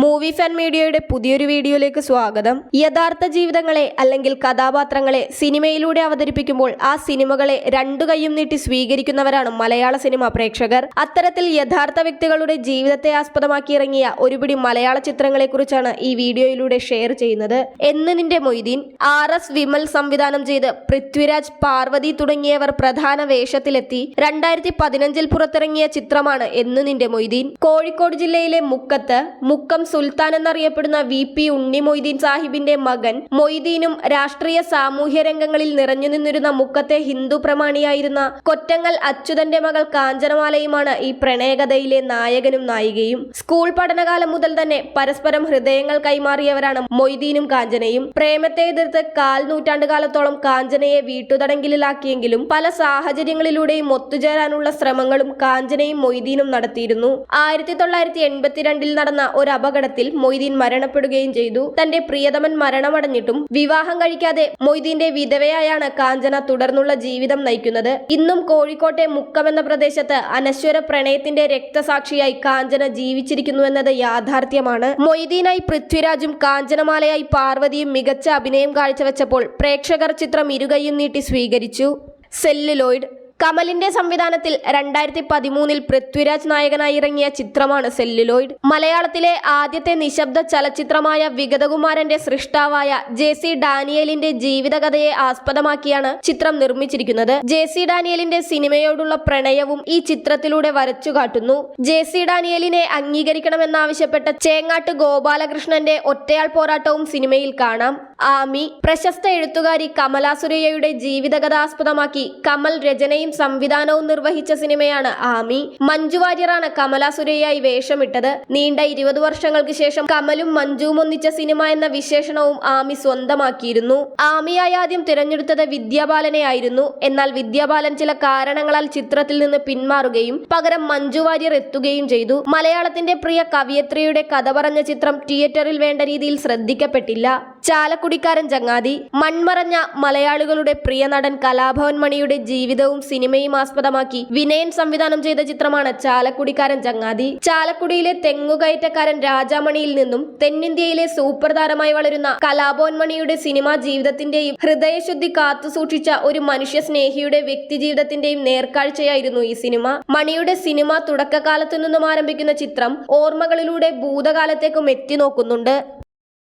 Movie fan മീഡിയയുടെ പുതിയൊരു വീഡിയോയിലേക്ക് സ്വാഗതം. യഥാർത്ഥ ജീവിതങ്ങളെ അല്ലെങ്കിൽ കഥാപാത്രങ്ങളെ സിനിമയിലൂടെ അവതരിപ്പിക്കുമ്പോൾ ആ സിനിമകളെ രണ്ടു കൈയും നീട്ടി സ്വീകരിക്കുന്നവരാണ് മലയാള സിനിമാ പ്രേക്ഷകർ. അത്തരത്തിൽ യഥാർത്ഥ വ്യക്തികളുടെ ജീവിതത്തെ ആസ്പദമാക്കി ഇറങ്ങിയ ഒരുപിടി മലയാള ചിത്രങ്ങളെക്കുറിച്ചാണ് ഈ വീഡിയോയിലൂടെ ഷെയർ ചെയ്യുന്നത്. എന്ന് നിന്റെ മൊയ്തീൻ ആർ എസ് വിമൽ സംവിധാനം ചെയ്ത് പൃഥ്വിരാജ് പാർവതി തുടങ്ങിയവർ പ്രധാന വേഷത്തിലെത്തി രണ്ടായിരത്തി പതിനഞ്ചിൽ പുറത്തിറങ്ങിയ ചിത്രമാണ് എന്ന് നിന്റെ മൊയ്തീൻ. കോഴിക്കോട് ജില്ലയിലെ മുക്കത്ത് മുക്കം സുൽത്താൻ എന്നറിയപ്പെടുന്ന വി പി ഉണ്ണി മൊയ്തീൻ സാഹിബിന്റെ മകൻ മൊയ്തീനും രാഷ്ട്രീയ സാമൂഹ്യ രംഗങ്ങളിൽ നിറഞ്ഞു നിന്നിരുന്ന മുക്കത്തെ ഹിന്ദു പ്രമാണിയായിരുന്ന കൊറ്റങ്ങൽ അച്യുതന്റെ മകൾ കാഞ്ചനമാലയുമാണ് ഈ പ്രണയകഥയിലെ നായകനും നായികയും. സ്കൂൾ പഠനകാലം മുതൽ തന്നെ പരസ്പരം ഹൃദയങ്ങൾ കൈമാറിയവരാണ് മൊയ്തീനും കാഞ്ചനയും. പ്രേമത്തെ എതിർത്ത് കാൽ നൂറ്റാണ്ടുകാലത്തോളം കാഞ്ചനയെ വീട്ടുതടങ്കിലാക്കിയെങ്കിലും പല സാഹചര്യങ്ങളിലൂടെയും ഒത്തുചേരാനുള്ള ശ്രമങ്ങളും കാഞ്ചനയും മൊയ്തീനും നടത്തിയിരുന്നു. ആയിരത്തി തൊള്ളായിരത്തി എൺപത്തിരണ്ടിൽ നടന്ന ഒരു അപകടത്തിൽ മൊയ്തീൻ മരണപ്പെടുകയും ചെയ്തു. തന്റെ പ്രിയതമൻ മരണമടഞ്ഞിട്ടും വിവാഹം കഴിക്കാതെ മൊയ്തീന്റെ വിധവയായാണ് കാഞ്ചന തുടർന്നുള്ള ജീവിതം നയിക്കുന്നത്. ഇന്നും കോഴിക്കോട്ടെ മുക്കം എന്ന പ്രദേശത്ത് അനശ്വര പ്രണയത്തിന്റെ രക്തസാക്ഷിയായി കാഞ്ചന ജീവിച്ചിരിക്കുന്നുവെന്നത് യാഥാർത്ഥ്യമാണ്. മൊയ്തീനായി പൃഥ്വിരാജും കാഞ്ചനമാലയായി പാർവതിയും മികച്ച അഭിനയം കാഴ്ചവെച്ചപ്പോൾ പ്രേക്ഷകർ ചിത്രം ഇരുകൈയും നീട്ടി സ്വീകരിച്ചു. സെല്ലുലോയിഡ് കമലിന്റെ സംവിധാനത്തിൽ രണ്ടായിരത്തി പതിമൂന്നിൽ പൃഥ്വിരാജ് നായകനായി ഇറങ്ങിയ ചിത്രമാണ് സെല്ലുലോയിഡ്. മലയാളത്തിലെ ആദ്യത്തെ നിശബ്ദ ചലച്ചിത്രമായ വിഗതകുമാരന്റെ സൃഷ്ടാവായ ജെ സി ഡാനിയലിന്റെ ജീവിതകഥയെ ആസ്പദമാക്കിയാണ് ചിത്രം നിർമ്മിച്ചിരിക്കുന്നത്. ജെ സി ഡാനിയലിന്റെ സിനിമയോടുള്ള പ്രണയവും ഈ ചിത്രത്തിലൂടെ വരച്ചു കാട്ടുന്നു. ജെ സി ഡാനിയലിനെ അംഗീകരിക്കണമെന്നാവശ്യപ്പെട്ട ചേങ്ങാട്ട് ഗോപാലകൃഷ്ണന്റെ ഒറ്റയാൾ പോരാട്ടവും സിനിമയിൽ കാണാം. ആമി പ്രശസ്ത എഴുത്തുകാരി കമലാസുരയ്യയുടെ ജീവിതകഥ ആസ്പദമാക്കി കമൽ രചനയും സംവിധാനവും നിർവഹിച്ച സിനിമയാണ് ആമി. മഞ്ജു വാര്യറാണ് കമല സുരയ്യായി വേഷമിട്ടത്. നീണ്ട ഇരുപത് വർഷങ്ങൾക്ക് ശേഷം കമലും മഞ്ജുവും ഒന്നിച്ച സിനിമ എന്ന വിശേഷണവും ആമി സ്വന്തമാക്കിയിരുന്നു. ആമിയായി ആദ്യം തിരഞ്ഞെടുത്തത് വിദ്യാബാലനെ ആയിരുന്നു എന്നാൽ വിദ്യാബാലൻ ചില കാരണങ്ങളാൽ ചിത്രത്തിൽ നിന്ന് പിന്മാറുകയും പകരം മഞ്ജു വാര്യർ എത്തുകയും ചെയ്തു. മലയാളത്തിന്റെ പ്രിയ കവിയത്രിയുടെ കഥ പറഞ്ഞ ചിത്രം തിയേറ്ററിൽ വേണ്ട രീതിയിൽ ശ്രദ്ധിക്കപ്പെട്ടില്ല. ചാലക്കുടിക്കാരൻ ചങ്ങാതി മൺമറഞ്ഞ മലയാളികളുടെ പ്രിയ നടൻ കലാഭവൻ മണിയുടെ ജീവിതവും സിനിമയും ആസ്പദമാക്കി വിനയൻ സംവിധാനം ചെയ്ത ചിത്രമാണ് ചാലക്കുടിക്കാരൻ ചങ്ങാതി. ചാലക്കുടിയിലെ തെങ്ങുകയറ്റക്കാരൻ രാജാമണിയിൽ നിന്നും തെന്നിന്ത്യയിലെ സൂപ്പർ താരമായി വളരുന്ന കലാഭവൻ മണിയുടെ സിനിമാ ജീവിതത്തിന്റെയും ഹൃദയശുദ്ധി കാത്തുസൂക്ഷിച്ച ഒരു മനുഷ്യ സ്നേഹിയുടെ വ്യക്തി ജീവിതത്തിന്റെയും നേർക്കാഴ്ചയായിരുന്നു ഈ സിനിമ. മണിയുടെ സിനിമ തുടക്കകാലത്തു നിന്നും ആരംഭിക്കുന്ന ചിത്രം ഓർമ്മകളിലൂടെ ഭൂതകാലത്തേക്കും എത്തി നോക്കുന്നുണ്ട്.